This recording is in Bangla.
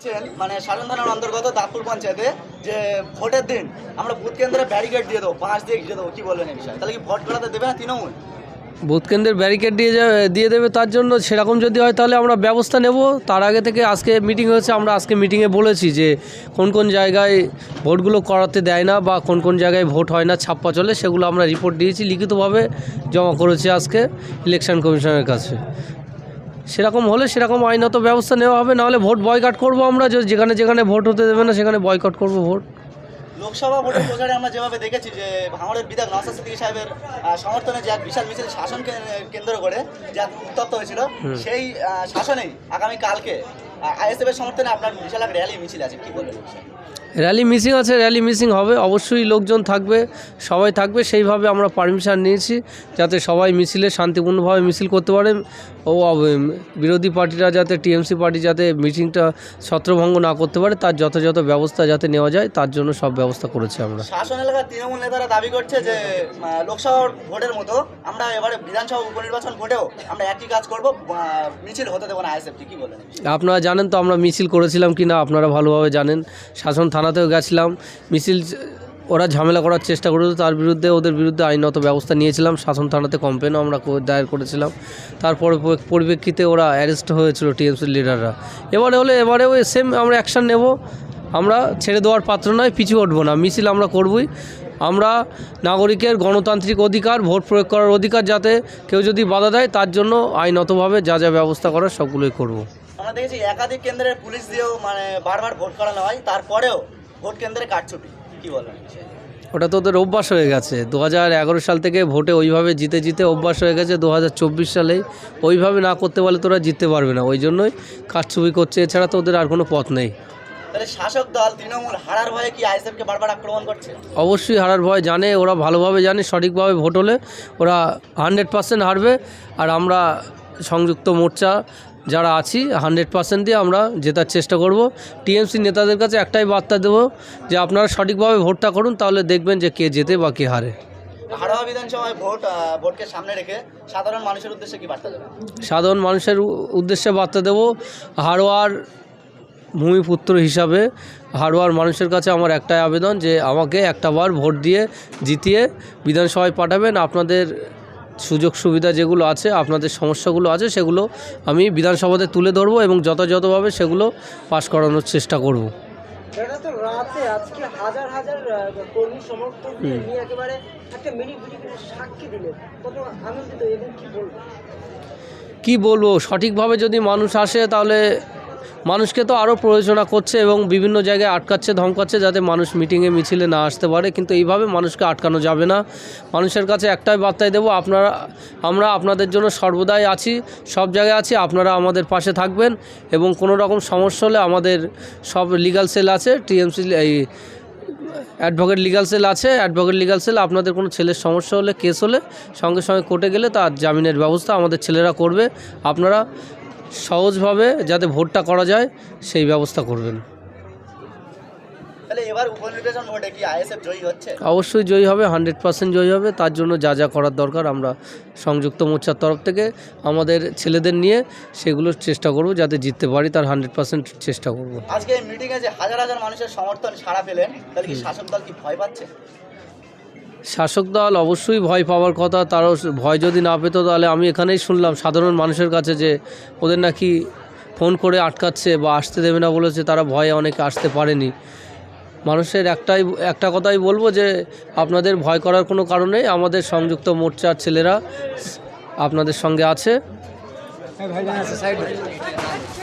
বলছেন, মানে সাধন থানার অন্তর্গত দাপুর পঞ্চায়েতে যে ভোটের দিন আমরা বুথ কেন্দ্রে ব্যারিকেড দিয়ে দেবো পাঁচ দিয়ে ঘিরে দেবো কি বলবেন এই বিষয়ে? তাহলে কি ভোট করাতে দেবে না তৃণমূল? বুথ কেন্দ্রের ব্যারিকেড দিয়ে যাবে দিয়ে দেবে তার জন্য সেরকম যদি হয় তাহলে আমরা ব্যবস্থা নেব। তার আগে থেকে আজকে মিটিং হয়েছে আমরা আজকে মিটিংয়ে বলেছি যে কোন কোন জায়গায় ভোটগুলো করাতে দেয় না বা কোন কোন জায়গায় ভোট হয় না ছাপ্পা চলে সেগুলো আমরা রিপোর্ট দিয়েছি লিখিতভাবে জমা করেছি আজকে ইলেকশন কমিশনের কাছে। সেরকম হলে সেরকম আইনত ব্যবস্থা নেওয়া হবে নাহলে ভোট বয়কট করব আমরা যেখানে যেখানে ভোট হতে দেবে না সেখানে বয়কট করব ভোট লোকসভা ভোটের প্রচারে আমরা যেভাবে দেখেছি যে ভাঙড়ের বিধায়ক নওসাদ সিদ্দিকী সাহেবের সমর্থনে যে এক বিশাল মিছিল শাসনকে কেন্দ্র করে যা উত্তপ্ত হয়েছিল সেই শাসনেই আগামী কালকে আইএসএফ সমর্থনে আপনার বিশাল এক র্যালি মিছিল আছে কি বলবেন? র্যালি মিসিং আছে র্যালি মিসিং হবে। অবশ্যই লোকজন থাকবে সবাই থাকবে সেইভাবে আমরা পারমিশন নিয়েছি যাতে সবাই মিছিলে শান্তিপূর্ণভাবে মিছিল করতে পারে ও বিরোধী পার্টিরা যাতে টিএমসি পার্টি যাতে মিটিংটা ছত্রভঙ্গ না করতে পারে তার যথাযথ ব্যবস্থা যাতে নেওয়া যায় তার জন্য সব ব্যবস্থা করেছি আমরা। শাসন এলাকার তৃণমূল নেতারা দাবি করছে যে আহ, লোকসভা ভোটের মতো আমরা এবারে বিধানসভা উপনির্বাচন ভোটেও আমরা একই কাজ করব মিছিল হতে দেবো না আইএসএফ কি বলেন? আপনারা জানেন তো আমরা মিছিল করেছিলাম কি না আপনারা ভালোভাবে জানেন। শাসন থানাতেও গেছিলাম। মিছিল, ওরা ঝামেলা করার চেষ্টা করেছিল, তার বিরুদ্ধে ওদের বিরুদ্ধে আইনত ব্যবস্থা নিয়েছিলাম। শাসন থানাতে কমপ্লেনও আমরা দায়ের করেছিলাম। তারপর পরিপ্রেক্ষিতে ওরা অ্যারেস্ট হয়েছিল টিএমসির লিডাররা এবারে হলে এবারেও সেম আমরা অ্যাকশান নেব। আমরা ছেড়ে দেওয়ার পাত্র নয়, পিছু উঠবো না। মিছিল আমরা করবই। আমরা নাগরিকের গণতান্ত্রিক অধিকার, ভোট প্রয়োগ করার অধিকার যাতে কেউ যদি বাধা দেয়, তার জন্য আইনতভাবে যা যা ব্যবস্থা করার সবগুলোই করব। আমরা দেখেছি একাধিক কেন্দ্রের পুলিশ দিয়েও মানে বারবার ভোট করানো হয় তারপরেও ভোট কেন্দ্রে কারচুপি। কি বলেন? ওটা তো ওদের অভ্যাস হয়ে গেছে। দু হাজার এগারো সাল থেকে ভোটে ওইভাবে জিতে জিতে অভ্যাস হয়ে গেছে। দু হাজার চব্বিশ সালে ওইভাবে না করতে পারলে তোরা জিততে পারবে না। ওই জন্যই কারচুপি করছে। এছাড়া তো ওদের আর কোনো পথ নেই। তাহলে শাসক দল তৃণমূল হারার ভয়ে কি আইএসএফকে বারবার আক্রমণ করছে? অবশ্যই হারার ভয় জানে ওরা ভালোভাবে জানে সঠিকভাবে ভোট হলে ওরা হান্ড্রেড পার্সেন্ট হারবে। আর আমরা সংযুক্ত মোর্চা যারা আছি হান্ড্রেড পার্সেন্ট দিয়ে আমরা জেতার চেষ্টা করব। টিএমসি নেতাদের কাছে একটাই বার্তা দেবো যে আপনারা সঠিকভাবে ভোটটা করুন তাহলে দেখবেন যে কে জেতে বা কে হারে। হাড়োয়া বিধানসভায় ভোট ভোটকে সামনে রেখে সাধারণ মানুষের উদ্দেশ্যে কি বার্তা দেবেন? সাধারণ মানুষের উদ্দেশ্যে বার্তা দেব হাড়োয়ার ভূমিপুত্র হিসাবে হাড়োয়ার মানুষের কাছে আমার একটাই আবেদন যে আমাকে একটা বার ভোট দিয়ে জিতিয়ে বিধানসভায় পাঠাবেন। আপনাদের সুযোগ সুবিধা যেগুলো আছে আপনাদের সমস্যাগুলো আছে সেগুলো আমি বিধানসভাতে তুলে ধরবো এবং যথাযথভাবে সেগুলো পাশ করানোর চেষ্টা করব। এটা তো রাতে আজকে হাজার হাজার কর্মী সমর্থক নিয়ে একেবারে একটা মিনি সাক্ষী দিলেন। কত আনন্দিত এবং কি বলব? কি বলব? সঠিকভাবে যদি মানুষ আসে তাহলে মানুষকে তো আরও প্রয়োজনা করছে এবং বিভিন্ন জায়গায় আটকাচ্ছে, ধমকাচ্ছে যাতে মানুষ মিটিংয়ে মিছিলে না আসতে পারে। কিন্তু এইভাবে মানুষকে আটকানো যাবে না। মানুষের কাছে একটাই বার্তাই দেবো, আপনারা, আমরা আপনাদের জন্য সর্বদাই আছি, সব জায়গায় আছি, আপনারা আমাদের পাশে থাকবেন এবং কোনো রকম সমস্যা হলে আমাদের সব লিগাল সেল আছে টিএমসি এই অ্যাডভোকেট লিগাল সেল আছে, অ্যাডভোকেট লিগাল সেল, আপনাদের কোনো ছেলের সমস্যা হলে, কেস হলে সঙ্গে সঙ্গে কোর্টে গেলে তার জামিনের ব্যবস্থা আমাদের ছেলেরা করবে। আপনারা সহজভাবে যাতে ভোটটা করা যায়, সেই ব্যবস্থা করবেন। তাহলে এবার উপনির্বাচন ভোটে কি আইএসএফ জয়ী হচ্ছে? অবশ্যই জয়ী হবে হান্ড্রেড পার্সেন্ট জয়ী হবে। তার জন্য যা যা করার দরকার আমরা সংযুক্ত মোর্চার তরফ থেকে আমাদের ছেলেদের নিয়ে সেগুলোর চেষ্টা করব যাতে জিততে পারি তার হান্ড্রেড পার্সেন্ট চেষ্টা করব। আজকে এই মিটিংয়ে যে হাজার হাজার মানুষের সমর্থন সাড়া পেলেন তাহলে কি শাসক দল কি ভয় পাচ্ছে? শাসক দল অবশ্যই ভয় পাওয়ার কথা তারও ভয় যদি না পেত তাহলে আমি এখানেই শুনলাম সাধারণ মানুষের কাছে যে ওদের নাকি ফোন করে আটকাচ্ছে বা আসতে দেবে না বলেছে তারা ভয়ে অনেকে আসতে পারেনি। মানুষের একটাই, একটা কথাই বলব যে আপনাদের ভয় করার কোনো কারণ আমাদের সংযুক্ত মোর্চার ছেলেরা আপনাদের সঙ্গে আছে।